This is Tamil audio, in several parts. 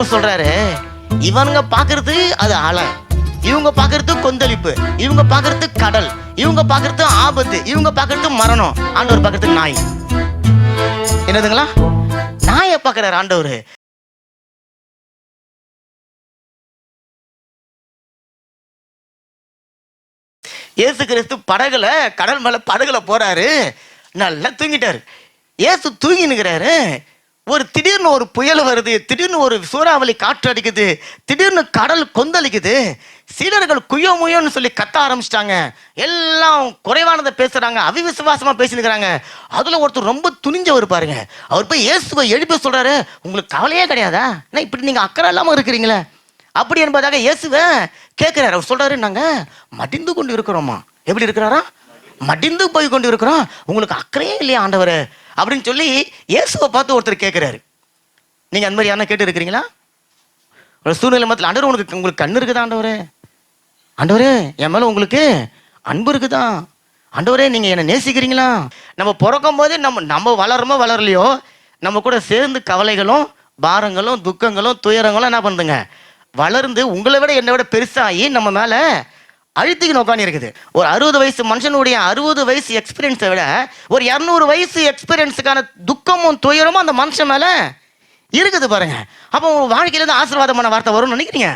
சொல்றாரு. இவனுங்க பாக்குறது அது அலை இவங்க பாக்குறது கொந்தளிப்பு. இவங்க பாக்குறது கடல். இவங்க பாக்குறது ஆபத்து. இவங்க பாக்குறது மரணம். ஆண்டவர் பாக்குறது நாய். என்னதுங்களா? நாயை பாக்குறாரு ஆண்டவர். இயேசு கிறிஸ்து படகுல கடல் மேல படகுல போறாரு. நல்லா தூங்கிட்டாரு. இயேசு தூங்கினுக்கிறாரு. ஒரு திடீர்னு ஒரு புயல் வருது திடீர்னு ஒரு சூறாவளி காற்று அடிக்குது திடீர்னு கடல் கொந்தளிக்குது சீடர்கள் குயோ முயோன்னு சொல்லி கத்த ஆரம்பிச்சிட்டாங்க. எல்லாம் குறைவானதை பேசுறாங்க அவிவிசுவாசமா பேசினுக்கிறாங்க அதுல ஒருத்தர் ரொம்ப துணிஞ்சவர் பாருங்க. அவர் போய் இயேசுவை எழுப்பி சொல்றாரு உங்களுக்கு கவலையே கிடையாதா? ஏன்னா இப்படி நீங்க அக்கறை இல்லாம இருக்கிறீங்களே? அப்படி என்பதாக இயேசுவை கேட்கிறாரு. அவர் சொல்றாரு நாங்க மடிந்து கொண்டு இருக்கிறோமா எப்படி இருக்கிறாரா? மடிந்து போய் கொண்டு இருக்கிறோம் உங்களுக்கு அக்கறையே இல்லையா ஆண்டவரே. அப்படின்னு சொல்லி இயேசுவை பார்த்து ஒருத்தர் கேட்குறாரு நீங்கள் அந்த மாதிரி யாரா கேட்டு இருக்கிறீங்களா ஒரு சூழ்நிலை மத்தியில் ஆண்டவர் உனக்கு உங்களுக்கு கண்ணு இருக்குதா ஆண்டவரே? ஆண்டவரே என் மேலே உங்களுக்கு அன்பு இருக்குதா? ஆண்டவரே நீங்கள் என்னை நேசிக்கிறீங்களா? நம்ம பிறக்கும் போதே நம்ம நம்ம வளருமோ வளரலையோ நம்ம கூட சேர்ந்து கவலைகளும் பாரங்களும் துக்கங்களும் துயரங்களும் என்ன பண்ணுதுங்க? வளர்ந்து உங்களை விட என்னை விட பெருசாகி நம்ம மேலே அழுத்திக்கு உட்காந்து இருக்குது. ஒரு அறுபது வயசு மனுஷனுடைய அறுபது வயசு எக்ஸ்பீரியன்ஸை விட ஒரு இரநூறு வயசு எக்ஸ்பீரியன்ஸுக்கான துக்கமும் துயரமும் அந்த மனுஷன் மேலே இருக்குது பாருங்க. அப்போ உங்கள் வாழ்க்கையிலேருந்து ஆசீர்வாதமான வார்த்தை வரும்னு நினைக்கிறீங்க?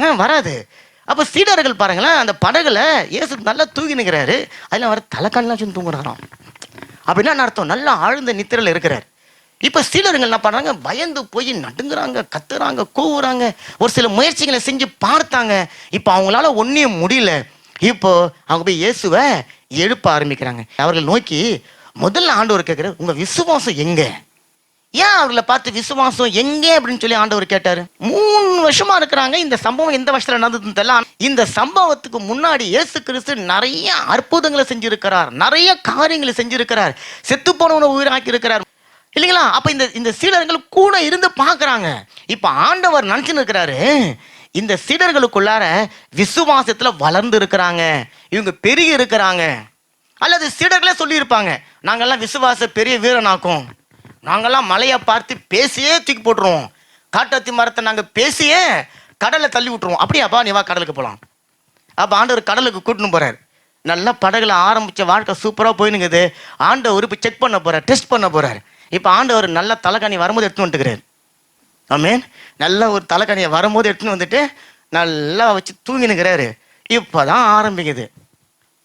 ஆ வராது. அப்போ சீடர்கள் பாருங்களேன் அந்த படகுல இயேசு நல்லா தூங்கி நிற்கிறாரு அதில் அவர் தலைக்கண்ணெலாம் வச்சு தூங்குறாராம். அப்படின்னா என்ன அர்த்தம்? நல்லா ஆழ்ந்த நித்திரையில் இருக்கிறார். இப்போ சீடர்கள் என்ன பண்ணுறாங்க பயந்து போய் நடுங்குறாங்க கத்துறாங்க கூவுறாங்க. ஒரு சில முயற்சிகளை செஞ்சு பார்த்தாங்க. இப்போ அவங்களால ஒன்றையும் முடியல. இப்போ அவங்க போய் இயேசுவை எழுப்ப ஆரம்பிக்கிறாங்க. அவர்கள் நோக்கி முதல்ல ஆண்டவர் கேட்குறாரு உங்கள் விசுவாசம் எங்கே? ஏன் அவர்களை பார்த்து விசுவாசம் எங்கே அப்படின்னு சொல்லி ஆண்டவர் கேட்டாரு. மூணு வருஷமா இருக்கிறாங்க. இந்த சம்பவம் எந்த வருஷத்துல நடந்ததுன்னு தெரியல. இந்த சம்பவத்துக்கு முன்னாடி இயேசு கிறிஸ்து நிறைய அற்புதங்களை செஞ்சிருக்கிறார். நிறைய காரியங்களை செஞ்சிருக்கிறார். செத்து போனவனை உயிராக்கி இருக்கிறார் இல்லைங்களா? அப்போ இந்த இந்த சீடர்கள் கூட இருந்து பார்க்குறாங்க. இப்போ ஆண்டவர் நினச்சின்னு இருக்கிறாரு. இந்த சீடர்களுக்குள்ளார விசுவாசத்தில் வளர்ந்து இருக்கிறாங்க. இவங்க பெருகி இருக்கிறாங்க. அல்லது சீடர்களே சொல்லியிருப்பாங்க நாங்கள்லாம் விசுவாச பெரிய வீரனாக்கும். நாங்கள்லாம் மலையை பார்த்து பேசியே தூக்கி போட்டுருவோம். காட்டத்தி மரத்தை நாங்கள் பேசியே கடலை தள்ளி விட்டுருவோம். அப்படியாப்பா நீ வா கடலுக்கு போகலாம் அப்போ ஆண்டவர் கடலுக்கு கூட்டின்னு போகிறார் நல்லா படகுல ஆரம்பிச்ச வாழ்க்கை சூப்பராக போயினுங்குது. ஆண்டவர் இப்போ செக் பண்ண போறார் டெஸ்ட் பண்ண போகிறார் இப்போ ஆண்டவர் நல்ல தலைக்கணி வரும்போது எடுத்துன்னு வந்துட்டுக்கிறார். ஆமேன். நல்ல ஒரு தலைக்கணியை வரும்போது எடுத்துன்னு வந்துட்டு நல்லா வச்சு தூங்கினுக்கிறாரு. இப்போதான் ஆரம்பிக்குது.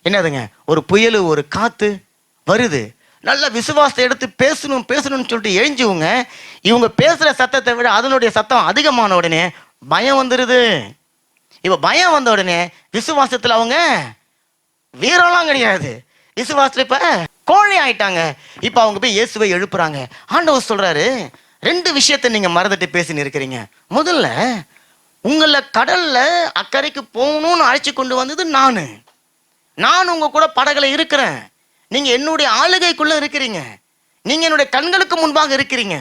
என்னதுங்க? ஒரு புயல் ஒரு காத்து வருது. நல்ல விசுவாசத்தை எடுத்து பேசணும் பேசணும்னு சொல்லிட்டு எழுஞ்சுவங்க. இவங்க பேசுகிற சத்தத்தை விட அதனுடைய சத்தம் அதிகமான உடனே பயம் வந்துடுது இப்போ பயம் வந்த உடனே விசுவாசத்தில் அவங்க வீரம்லாம் கிடையாது. விசுவாசத்தில் இப்போ கோழை ஆயிட்டாங்க. இப்போ அவங்க போய் இயேசுவை எழுப்புறாங்க. ஆண்டவர் சொல்றாரு ரெண்டு விஷயத்தை நீங்க மறந்துட்டு பேசின்னு இருக்கிறீங்க. முதல்ல உங்களை கடல்ல அக்கறைக்கு போகணும்னு அழைச்சி கொண்டு வந்தது நானு. நான் உங்க கூட படகுல இருக்கிறேன். நீங்க என்னுடைய ஆளுகைக்குள்ள இருக்கிறீங்க. நீங்க என்னுடைய கண்களுக்கு முன்பாக இருக்கிறீங்க.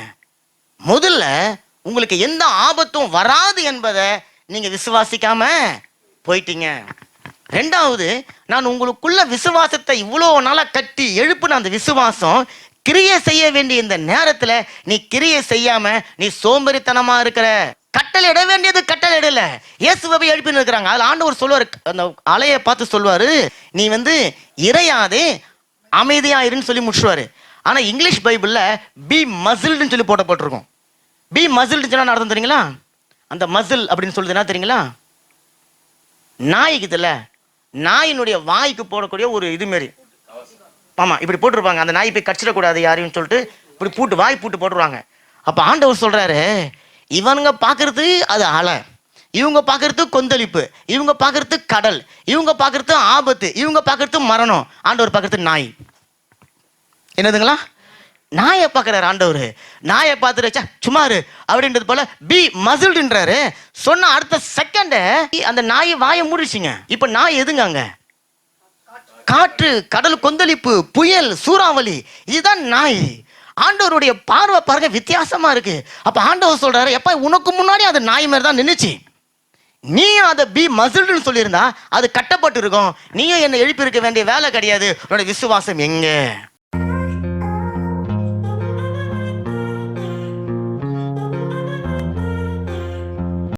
முதல்ல உங்களுக்கு எந்த ஆபத்தும் வராது என்பதை நீங்க விசுவாசிக்காம போயிட்டீங்க. ரெண்டாவது நான் உங்களுக்குள்ள விசுவாசத்தை இவ்வளோ நாளாக கட்டி எழுப்புன அந்த விசுவாசம் கிரியை செய்ய வேண்டிய இந்த நேரத்தில் நீ கிரியை செய்யாம நீ சோம்பேறித்தனமாக இருக்கிற. கட்டளை இட வேண்டியது கட்டளை இடல. இயேசுவை போய் எழுப்பின்னு இருக்கிறாங்க. அதில் ஆண்டவர் சொல்லுவார் அந்த அலையை பார்த்து சொல்லுவார் நீ வந்து இறையாதே அமைதியாக இருன்னு சொல்லி முடிச்சுவார் ஆனால் இங்கிலீஷ் பைபிளில் பி மசில்டுன்னு சொல்லி போட்டப்பட்டிருக்கும் பி மசில்டு சொன்னால் நடந்தது தெரியுங்களா? அந்த மசில் அப்படின்னு சொல்லுது என்ன தெரியுங்களா? நாய்க்குதுல்ல நாயினுடைய வாய்க்கு போடக்கூடிய ஒரு இது மாரி. ஆமா இப்படி போட்டிருப்பாங்க. அந்த நாய் போய் கடிச்சிடக்கூடாது யாரையும் சொல்லிட்டு இப்படி பூட்டு வாய் பூட்டு போட்டுருவாங்க. அப்ப ஆண்டவர் சொல்றாரு இவனுங்க பார்க்கறது அது அலை. இவங்க பார்க்கறது கொந்தளிப்பு. இவங்க பார்க்கறது கடல். இவங்க பார்க்கறது ஆபத்து. இவங்க பார்க்கறது மரணம். ஆண்டவர் பார்க்கறது நாய். என்னதுங்களா? நாயை பார்க்குறாரு ஆண்டவர். நாயை பார்த்துட்டு "ச்சே, சும்மா இரு. அப்படின்றது போல பி மசில்டுன்றாரு. சொன்ன அடுத்த செகண்டை அந்த நாய் வாயை மூடிச்சுங்க. இப்போ நாய் எதுங்க அங்கே காற்று கடல் கொந்தளிப்பு புயல் சூறாவளி இதுதான் நாய். ஆண்டவருடைய பார்வை பாருங்க வித்தியாசமா இருக்கு. அப்ப ஆண்டவர் சொல்றாரு எப்ப உனக்கு முன்னாடி அது நாய் மாதிரி தான் நின்றுச்சு நீ அதை பி மசில்டுன்னு சொல்லியிருந்தா அது கட்டப்பட்டு இருக்கும் நீயும் என்னை எழுப்பியிருக்க வேண்டிய வேலை கிடையாது. உன்னோட விசுவாசம் எங்கே?